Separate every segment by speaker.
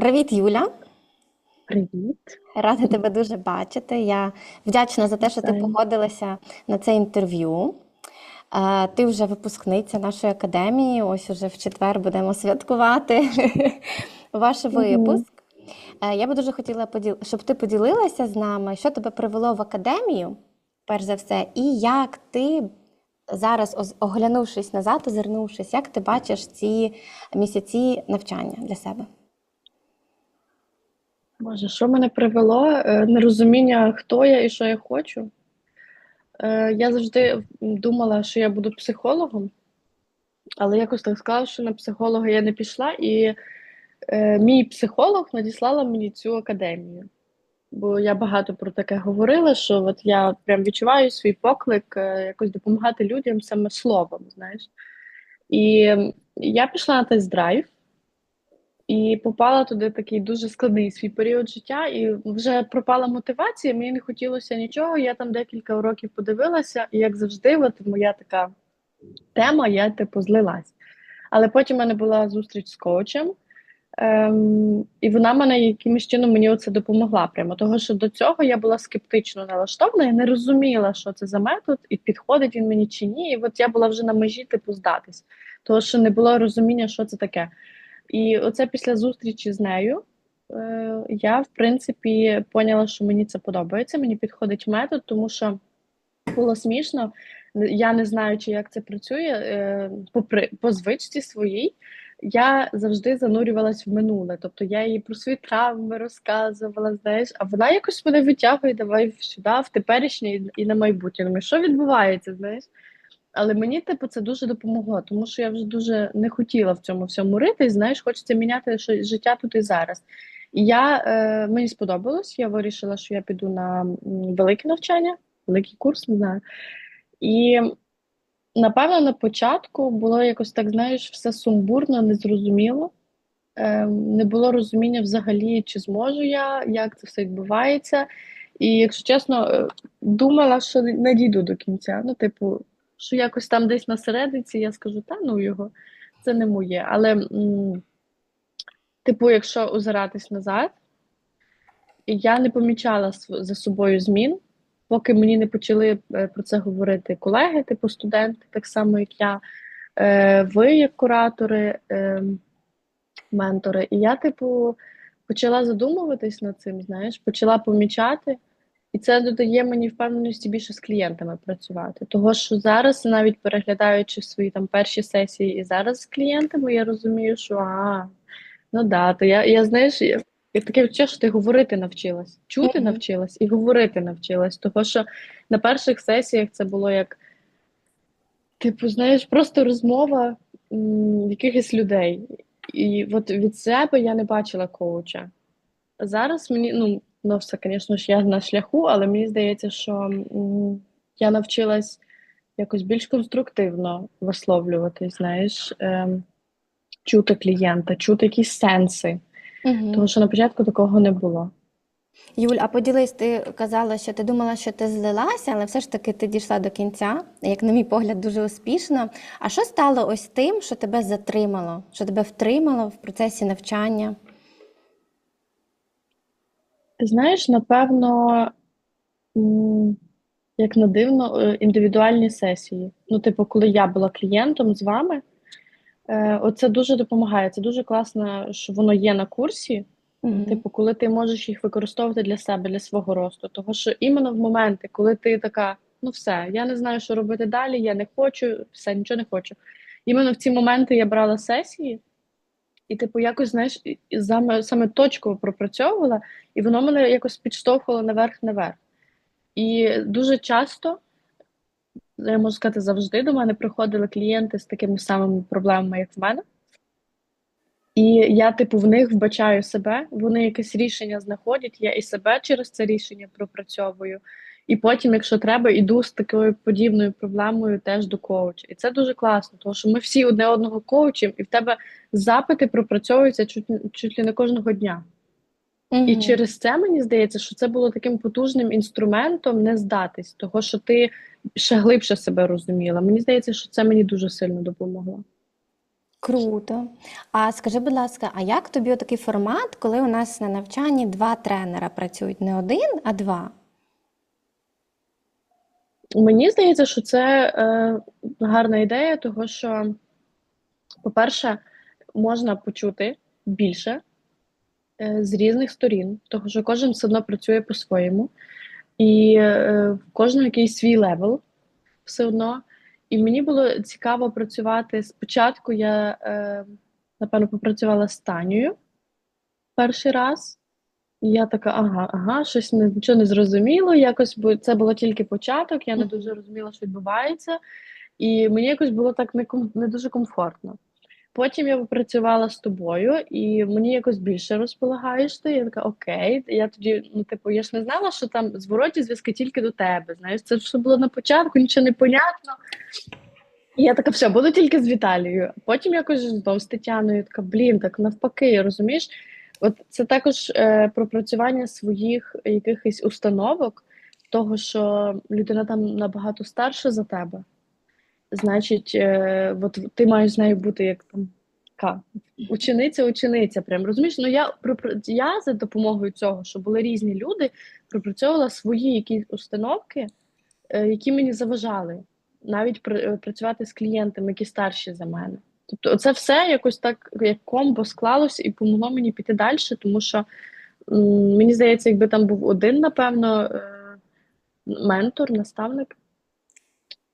Speaker 1: Привіт, Юля.
Speaker 2: Привіт.
Speaker 1: Рада тебе дуже бачити. Я вдячна за те, що ти погодилася на це інтерв'ю. Ти вже випускниця нашої академії. Ось уже в четвер будемо святкувати ваш випуск. Я би дуже хотіла, щоб ти поділилася з нами, що тебе привело в академію, перш за все, і як ти зараз, оглянувшись назад, озирнувшись, як ти бачиш ці місяці навчання для себе?
Speaker 2: Боже, що мене привело? Е, Нерозуміння, хто я і що я хочу. Е, Я завжди думала, що я буду психологом, але якось так склалося, що на психолога я не пішла, і е, мій психолог надіслала мені цю академію. Бо я багато про таке говорила, що от я прям відчуваю свій поклик якось допомагати людям саме словом, знаєш. І я пішла на тест-драйв. І попала туди такий дуже складний свій період життя, і вже пропала мотивація. Мені не хотілося нічого. Я там декілька уроків подивилася, і як завжди, от моя така тема, я типу злилась. Але потім в мене була зустріч з коучем, ем, і вона мене якимось чином мені оце допомогла. Прямо того, що до цього я була скептично налаштована, я не розуміла, що це за метод, і підходить він мені чи ні. І от я була вже на межі типу здатись, того що не було розуміння, що це таке. І оце після зустрічі з нею е, я, в принципі, поняла, що мені це подобається, мені підходить метод, тому що було смішно. Я не знаючи, як це працює, е, по, звичці своїй, я завжди занурювалась в минуле. Тобто я їй про свої травми розказувала, знаєш, а вона якось мене витягує, давай сюди, в теперішнє і на майбутнє. Думаю, що відбувається, знаєш? Але мені, типу, це дуже допомогло, тому що я вже дуже не хотіла в цьому всьому ритись, знаєш, хочеться міняти життя тут і зараз. І я, е, мені сподобалось, я вирішила, що я піду на велике навчання, великий курс, не знаю. І напевно на початку було якось так, знаєш, все сумбурно, незрозуміло. Е, не було розуміння взагалі, чи зможу я, як це все відбувається. І, якщо чесно, е, думала, що не дійду до кінця. Ну, типу, що якось там десь на серединці я скажу, та ну його, це не моє. Але, м, типу, якщо озиратись назад, я не помічала за собою змін, поки мені не почали е, про це говорити колеги, типу студенти, так само як я, е, ви як куратори, е, ментори. І я, типу, почала задумуватись над цим, знаєш, почала помічати. І це додає мені впевненості більше з клієнтами працювати. Того, що зараз, навіть переглядаючи свої там перші сесії і зараз з клієнтами, я розумію, що а, ну да, то я, я знаєш, я, я таке відчуття, що ти говорити навчилась, чути
Speaker 1: Мгм.
Speaker 2: навчилась і говорити навчилась. Того, що на перших сесіях це було як, типу, знаєш, просто розмова м, якихось людей. І от від себе я не бачила коуча. Зараз мені, ну, ну все, звісно ж, я на шляху, але мені здається, що я навчилась якось більш конструктивно висловлювати, знаєш, ем, чути клієнта, чути якісь сенси.
Speaker 1: Мгм.
Speaker 2: Тому що на початку такого не було.
Speaker 1: Юль, а поділись, ти казала, що ти думала, що ти злилася, але все ж таки ти дійшла до кінця, як на мій погляд, дуже успішно. А що стало ось тим, що тебе затримало, що тебе втримало в процесі навчання?
Speaker 2: Знаєш, напевно, м, як не дивно, е, індивідуальні сесії. Ну, типу, коли я була клієнтом з вами, е, оце дуже допомагає. Це дуже класно, що воно є на курсі.
Speaker 1: Мгм.
Speaker 2: Типу, коли ти можеш їх використовувати для себе, для свого росту. Того, що іменно в моменти, коли ти така, ну все, я не знаю, що робити далі, я не хочу, все, нічого не хочу. Іменно в ці моменти я брала сесії, і, типу, якось, знаєш, саме, саме точково пропрацьовувала, і воно мене якось підштовхувало наверх-наверх. І дуже часто, я можу сказати, завжди до мене приходили клієнти з такими самими проблемами, як в мене. І я, типу, в них вбачаю себе, вони якесь рішення знаходять, я і себе через це рішення пропрацьовую. І потім, якщо треба, іду з такою подібною проблемою теж до коуча. І це дуже класно, тому що ми всі одне одного коучимо, і в тебе запити пропрацьовуються чуть, чуть ли не кожного дня. І через це мені здається, що це було таким потужним інструментом не здатись, того що ти ще глибше себе розуміла. Мені здається, що це мені дуже сильно допомогло.
Speaker 1: Круто. А скажи, будь ласка, а як тобі такий формат, коли у нас на навчанні два тренера працюють? Не один, а два?
Speaker 2: Мені здається, що це е, гарна ідея, того що, по-перше, можна почути більше е, з різних сторін, того що кожен все одно працює по-своєму, і е, в кожного якийсь свій левел все одно. І мені було цікаво працювати. Спочатку я, е, напевно, попрацювала з Танею перший раз. І я така, ага, ага, щось не, нічого не зрозуміло. Якось бо це було тільки початок, я не дуже розуміла, що відбувається, і мені якось було так не, не дуже комфортно. Потім я попрацювала з тобою, і мені якось більше розполагаєш ти. Я така, окей. Я тоді, ну, типу, я ж не знала, що там зворотні зв'язки тільки до тебе. Знаєш, це все було на початку, нічого не понятно. І я така, все, буду тільки з Віталією. Потім якось знов з Тетяною, така, блін, так навпаки, розумієш? От це також е, пропрацювання своїх якихось установок, того, що людина там набагато старша за тебе. Значить, е, от ти маєш з нею бути як там ка, учениця, учениця. Прям розумієш? Ну я я за допомогою цього, що були різні люди, пропрацьовувала свої якісь установки, е, які мені заважали навіть пр- працювати з клієнтами, які старші за мене. Тобто, це все якось так, як комбо склалося і помогло мені піти далі, тому що м, мені здається, якби там був один, напевно, е, ментор, наставник,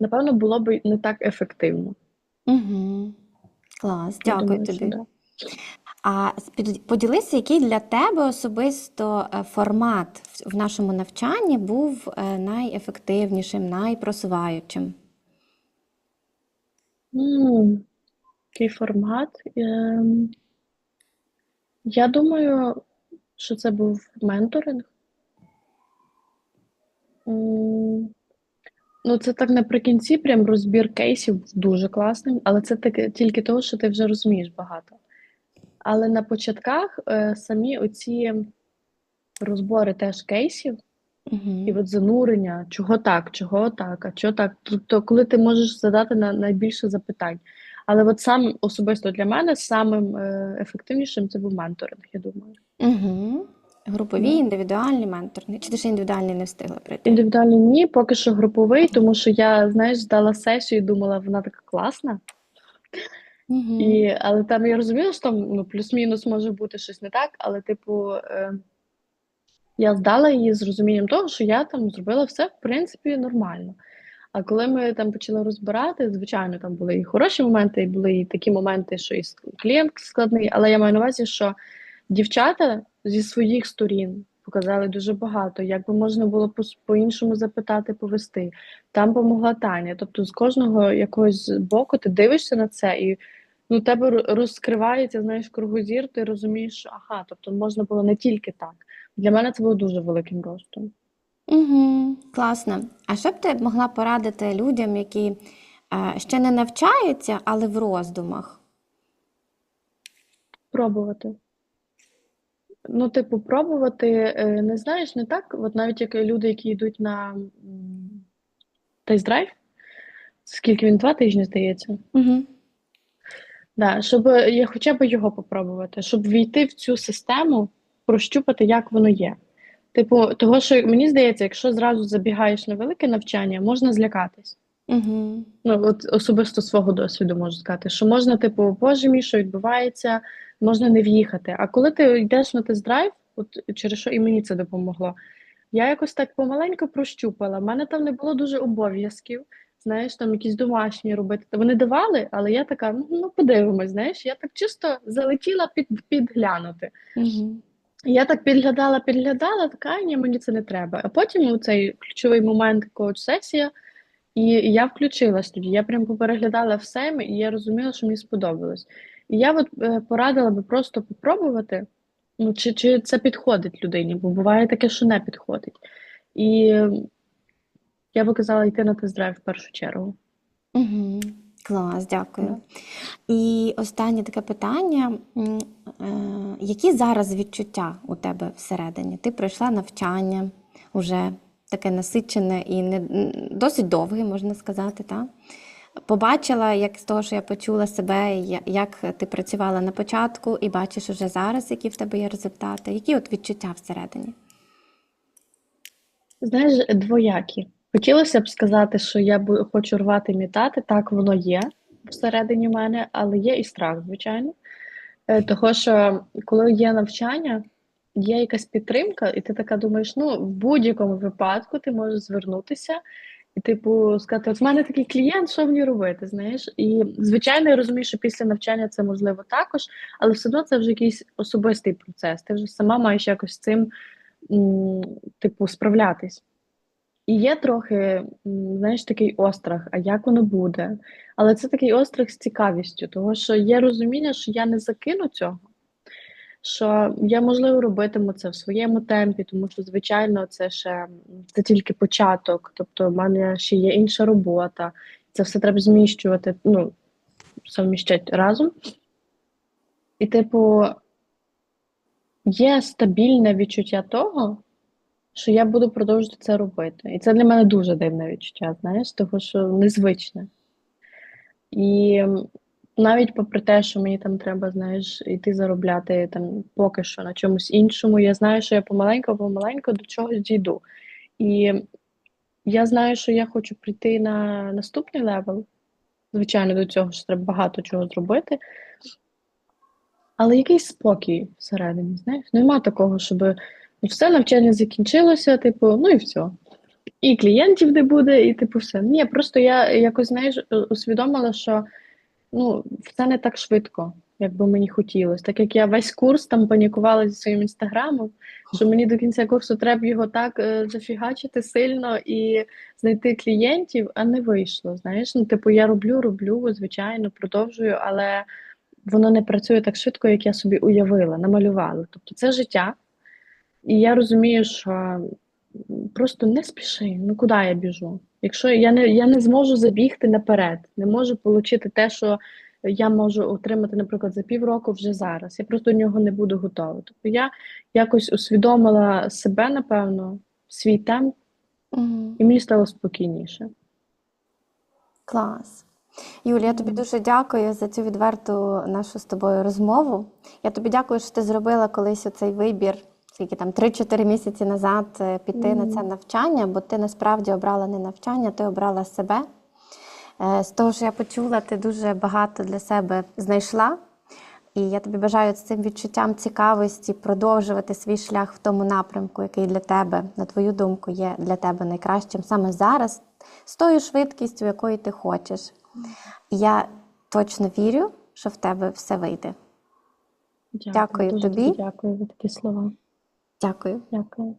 Speaker 2: напевно, було б не так ефективно.
Speaker 1: Угу. Клас,
Speaker 2: Я
Speaker 1: дякую
Speaker 2: думаю, що
Speaker 1: тобі.
Speaker 2: да.
Speaker 1: А поділися, який для тебе особисто е, формат в- нашому навчанні був е, найефективнішим, найпросуваючим?
Speaker 2: Який формат? Ем, Я думаю, що це був менторинг. Ну, це так наприкінці, прям розбір кейсів був дуже класним, але це таки, тільки того, що ти вже розумієш багато. Але на початках е, самі оці розбори теж кейсів, і
Speaker 1: Угу.
Speaker 2: от занурення, чого так, чого так, а чого так. Тобто, коли ти можеш задати на найбільше запитань. Але от сам особисто для мене самим е, ефективнішим це був менторинг, я думаю.
Speaker 1: Угу. Групові,
Speaker 2: Да.
Speaker 1: індивідуальні менторинги. Чи ти ще індивідуальні не встигла пройти?
Speaker 2: Індивідуальний ні, поки що груповий, тому що я, знаєш, здала сесію і думала, вона така класна.
Speaker 1: Угу.
Speaker 2: І, але там я розуміла, що там ну, плюс-мінус може бути щось не так, але, типу, е, я здала її з розумінням того, що я там зробила все, в принципі, нормально. А коли ми там почали розбирати, звичайно, там були і хороші моменти, і були і такі моменти, що і клієнт складний, але я маю на увазі, що дівчата зі своїх сторін показали дуже багато, як би можна було по-іншому запитати, повести. Там помогла Таня. Тобто з кожного якогось боку ти дивишся на це і ну, тебе розкривається, знаєш, кругозір, ти розумієш, що ага, тобто можна було не тільки так. Для мене це було дуже великим ростом.
Speaker 1: Угу. Класно. А що б ти могла порадити людям, які е, ще не навчаються, але в роздумах?
Speaker 2: Пробувати. Ну, типу, пробувати, е, не знаєш, не так, от навіть як люди, які йдуть на тест-драйв, скільки він, два тижні, здається.
Speaker 1: Угу.
Speaker 2: Да, щоб я хоча б його попробувати, щоб війти в цю систему, прощупати, як воно є. Типу, того, що мені здається, якщо зразу забігаєш на велике навчання, можна злякатись.
Speaker 1: Угу.
Speaker 2: Ну, от особисто свого досвіду можу сказати, що можна, типу, боже мій, що відбувається, можна не в'їхати. А коли ти йдеш на тест-драйв, от через що і мені це допомогло, я якось так помаленьку прощупала. У мене там не було дуже обов'язків, знаєш, там якісь домашні робити. Вони давали, але я така, ну, ну подивимось, знаєш, я так чисто залетіла під, підглянути.
Speaker 1: Угу.
Speaker 2: Я так підглядала, підглядала, така, ні, мені це не треба. А потім у цей ключовий момент коуч-сесія, і я включилась тоді. Я прям попереглядала все, і я розуміла, що мені сподобалось. І я от е, порадила би просто попробувати, ну, чи, чи це підходить людині, бо буває таке, що не підходить. І я би казала йти на тест-драйв в першу чергу.
Speaker 1: Угу. Клас, дякую. І останнє таке питання. Е, Які зараз відчуття у тебе всередині? Ти пройшла навчання уже таке насичене і не, досить довге, можна сказати, так? побачила, як з того, що я почула себе, як ти працювала на початку, і бачиш уже зараз, які в тебе є результати. Які от відчуття всередині?
Speaker 2: Знаєш, двоякі. Хотілося б сказати, що я хочу рвати мітати. Так, воно є всередині мене, але є і страх, звичайно. Е, Того, що коли є навчання, є якась підтримка, і ти така думаєш, ну, в будь-якому випадку ти можеш звернутися і, типу, сказати, от в мене такий клієнт, що мені робити, знаєш? І, звичайно, я розумію, що після навчання це можливо також, але все одно це вже якийсь особистий процес. Ти вже сама маєш якось з цим, типу, справлятись. І є трохи, знаєш, такий острах, а як воно буде? Але це такий острах з цікавістю, тому що є розуміння, що я не закину цього, що я, можливо, робитиму це в своєму темпі, тому що, звичайно, це ще це тільки початок, тобто в мене ще є інша робота, це все треба зміщувати, ну, совміщати разом. І, типу, є стабільне відчуття того, що я буду продовжувати це робити. І це для мене дуже дивне відчуття, знаєш, того, що незвичне. І навіть попри те, що мені там треба, знаєш, йти заробляти там поки що на чомусь іншому, я знаю, що я помаленьку-помаленьку до чогось дійду. І я знаю, що я хочу прийти на наступний левел. Звичайно, до цього ж треба багато чого зробити. Але якийсь спокій всередині, знаєш, нема такого, щоб все навчання закінчилося, типу, ну і все. І клієнтів не буде, і типу все. Ні, просто я якось, знаєш, е, усвідомила, що ну, все не так швидко, як би мені хотілося. Так як я весь курс там панікувала зі своїм інстаграмом, що мені до кінця курсу треба його так е, зафігачити сильно і знайти клієнтів, а не вийшло. Знаєш, ну, типу, я роблю, роблю, звичайно, продовжую, але воно не працює так швидко, як я собі уявила, намалювала. Тобто це життя. І я розумію, що просто не спіши, ну куди я біжу? Якщо я не, я не зможу забігти наперед, не можу отримати те, що я можу отримати, наприклад, за півроку вже зараз. Я просто до нього не буду готова. Тобто я якось усвідомила себе, напевно, свій темп,
Speaker 1: Мгм.
Speaker 2: і мені стало спокійніше.
Speaker 1: Клас. Юлія, я тобі дуже дякую за цю відверту нашу з тобою розмову. Я тобі дякую, що ти зробила колись оцей вибір, скільки там 3-4 місяці назад е, піти на це навчання, бо ти насправді обрала не навчання, ти обрала себе. Е, З того, що я почула, ти дуже багато для себе знайшла. І я тобі бажаю з цим відчуттям цікавості продовжувати свій шлях в тому напрямку, який для тебе, на твою думку, є для тебе найкращим саме зараз, з тою швидкістю, якою ти хочеш. І я точно вірю, що в тебе все вийде.
Speaker 2: Дякую,
Speaker 1: Дякую
Speaker 2: тобі дякую за такі слова.
Speaker 1: Дякую.
Speaker 2: Дякую.